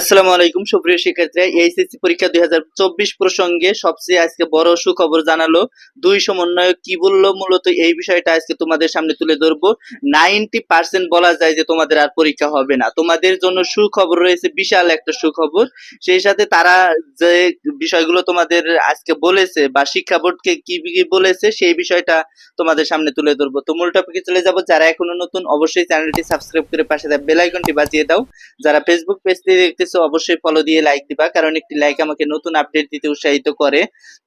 আসসালামু আলাইকুম, সুপ্রিয় শিক্ষার্থীরা। এইচএসসি পরীক্ষা দুই হাজার চব্বিশ প্রসঙ্গে সবচেয়ে আজকে বড় সুখবর জানালো দুই সমন্বয়ক কি বলল, মূলত এই বিষয়টা আজকে তোমাদের সামনে তুলে ধরবো। নাইনটি পার্সেন্ট বলা যায় যে তোমাদের আর পরীক্ষা হবে না। তোমাদের জন্য সুখবর রয়েছে, বিশাল একটা সুখবর। সেই সাথে তারা যে বিষয়গুলো তোমাদের আজকে বলেছে বা শিক্ষা বোর্ডকে কি বলেছে, সেই বিষয়টা তোমাদের সামনে তুলে ধরবো। তো মূল টপিকে চলে যাব। যারা এখনও নতুন, অবশ্যই চ্যানেলটি সাবস্ক্রাইব করে পাশে বেল আইকনটি বাজিয়ে দাও। যারা ফেসবুক পেজ থেকে দেখতেছো অবশ্যই ফলো দিয়ে লাইক দিবা, কারণ একটি লাইক আমাকে নতুন আপডেট দিতে উৎসাহিত করে।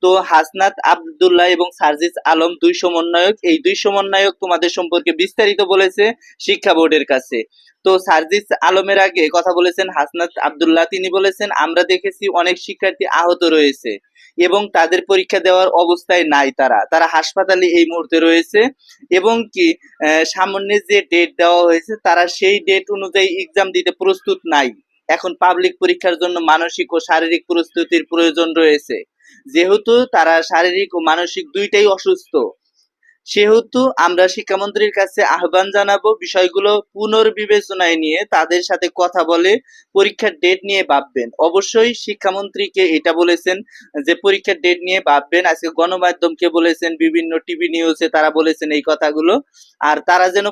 তো হাসনাত আব্দুল্লাহ এবং সার্জিস আলম দুই সমন্বয়ক, এই দুই সমন্বয়ক তোমাদের সম্পর্কে বিস্তারিত বলেছে শিক্ষা বোর্ডের কাছে। তো সার্জিস আলমের আগে কথা বলেছেন, হাসনাত আব্দুল্লাহ তিনি বলেছেন, আমরা দেখেছি অনেক শিক্ষার্থী আহত রয়েছে এবং তাদের পরীক্ষা দেওয়ার অবস্থায় নাই তারা। তারা হাসপাতালে এই মুহূর্তে রয়েছে এবং কি সামনে যে ডেট দেওয়া হয়েছে, তারা সেই ডেট অনুযায়ী এক্সাম দিতে প্রস্তুত নাই। এখন পাবলিক পরীক্ষার জন্য মানসিক ও শারীরিক প্রস্তুতির প্রয়োজন রয়েছে। যেহেতু তারা শারীরিক ও মানসিক দুইটাই অসুস্থ, সেহেতু আমরা শিক্ষামন্ত্রীর কাছে আহ্বান জানাব বিষয়গুলো পুনর্বিবেচনায় নিয়ে তাদের সাথে কথা বলে পরীক্ষার ডেট নিয়ে ভাববেন। অবশ্যই শিক্ষামন্ত্রীকে এটা বলেছেন যে পরীক্ষার ডেট নিয়ে ভাববেন। আজকে গণমাধ্যমকে বলেছেন, বিভিন্ন টিভি নিউজে তারা বলেছেন এই কথাগুলো। আর তারা যেন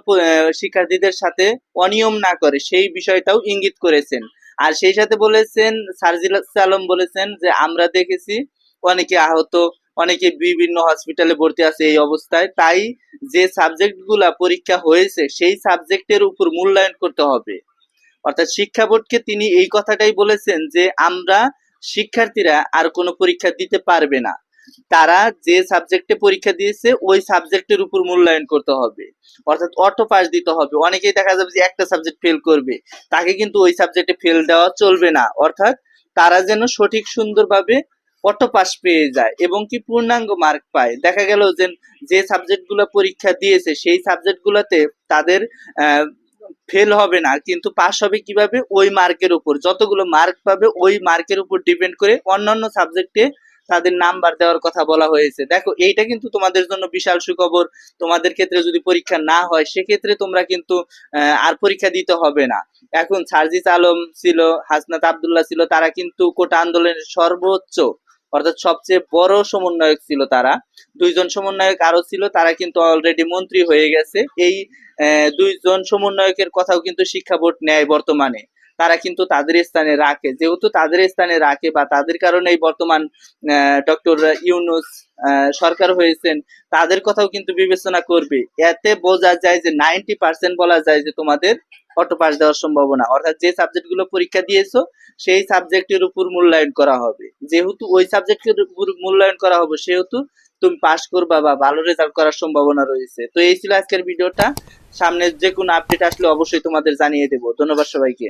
শিক্ষার্থীদের সাথে অনিয়ম না করে সেই বিষয়টাও ইঙ্গিত করেছেন। আর সেই সাথে বলেছেন সার্জিল আলম বলেছেন যে, আমরা দেখেছি অনেকে আহত, অনেকে বিভিন্ন হসপিটালে ভর্তি আছে এই অবস্থায়। তাই যে সাবজেক্টগুলা পরীক্ষা হয়েছে, সেই সাবজেক্টের উপর মূল্যায়ন করতে হবে। অর্থাৎ শিক্ষা বোর্ডকে তিনি এই কথাটাই বলেছেন যে, আমরা শিক্ষার্থীরা আর কোনো পরীক্ষা দিতে পারবে না। তারা যে সাবজেক্টে পরীক্ষা দিয়েছে, ওই সাবজেক্টের উপর মূল্যায়ন করতে হবে। অর্থাৎ অটো পাস দিতে হবে। অনেকেই দেখা যাবে যে একটা সাবজেক্ট ফেল করবে। তাকে কিন্তু ওই সাবজেক্টে ফেল দেওয়া চলবে না। অর্থাৎ তারা যেন সঠিক সুন্দরভাবে অটো পাস পেয়ে যায় এবং কি পূর্ণাঙ্গ মার্ক পায়। দেখা গেল যে যে সাবজেক্টগুলো পরীক্ষা দিয়েছে, সেই সাবজেক্টগুলোতে তাদের ফেল হবে না। কিন্তু পাস হবে কীভাবে? ওই মার্কের উপর। যতগুলো মার্ক পাবে, ওই মার্কের উপর ডিপেন্ড করে অন্যান্য সাবজেক্টে তাদের নাম্বার দেওয়ার কথা বলা হয়েছে। দেখো, এইটা কিন্তু তোমাদের জন্য বিশাল সুখবর। তোমাদের ক্ষেত্রে যদি পরীক্ষা না হয়, সেক্ষেত্রে তোমরা কিন্তু আর পরীক্ষা দিতে হবে না। এখন সার্জিস আলম ছিল, হাসনাত আব্দুল্লাহ ছিল, তারা কিন্তু কোটা আন্দোলনের সর্বোচ্চ, অর্থাৎ সবচেয়ে বড় সমন্বয়ক ছিল তারা। দুইজন সমন্বয়ক আরও ছিল, তারা কিন্তু অলরেডি মন্ত্রী হয়ে গেছে। এই দুইজন সমন্বয়কের কথাও কিন্তু শিক্ষা বোর্ড নেয় বর্তমানে। তারা কিন্তু তাদের স্থানে রাখে। যেহেতু তাদের স্থানে রাখে বা তাদের কারণেই বর্তমান ডক্টর ইউনুস সরকার হয়েছেন, তাদের কথাও কিন্তু বিবেচনা করবে। এতে বোঝা যায় যে নাইনটি পার্সেন্ট বলা যায় যে তোমাদের অটো পাস দেওয়ার সম্ভাবনা। অর্থাৎ যে সাবজেক্টগুলো পরীক্ষা দিয়েছ, সেই সাবজেক্টের উপর মূল্যায়ন করা হবে। যেহেতু ওই সাবজেক্টের উপর মূল্যায়ন করা হবে, সেহেতু তুমি পাস করবা বা ভালো রেজাল্ট করার সম্ভাবনা রয়েছে। তো এই ছিল আজকের ভিডিওটা। সামনে যে কোনো আপডেট আসলে অবশ্যই তোমাদের জানিয়ে দেবো। ধন্যবাদ সবাইকে।